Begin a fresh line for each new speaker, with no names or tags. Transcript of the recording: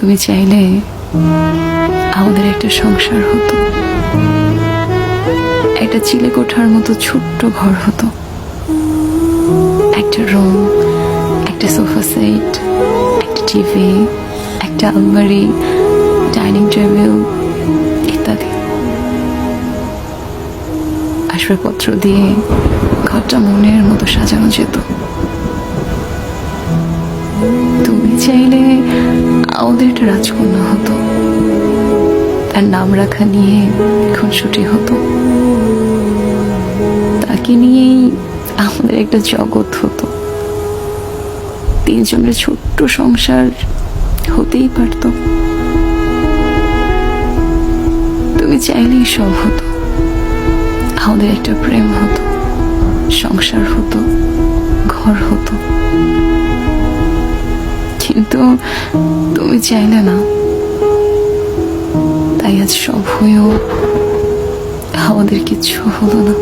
তুমি চাইলে আমাদের একটা সংসার হতো। একটা চিলে কোঠার মতো ছোট্ট ঘর হতো। একটা রুম, একটা সোফা সেট, একটা টিভি, একটা আলমারি, ডাইনিং টেবিল ইত্যাদি। আসবাবপত্র দিয়ে ঘরটা মনের মতো সাজানো যেত। তুমি চাইলে আমাদের একটা রাজকন্যা হতো। তার নাম রাখা নিয়ে খুনসুটি হতো। তাকে নিয়েই আমাদের একটা জগৎ হতো। তিনজনের ছোট্ট সংসার হতেই পারতো। তুমি চাইলেই সব হতো। আমাদের একটা প্রেম হতো, সংসার হতো, ঘর হতো। কিন্তু তুমি চাইলে না। তাই আজ সব হয়েও আমাদের কিচ্ছু হলো না।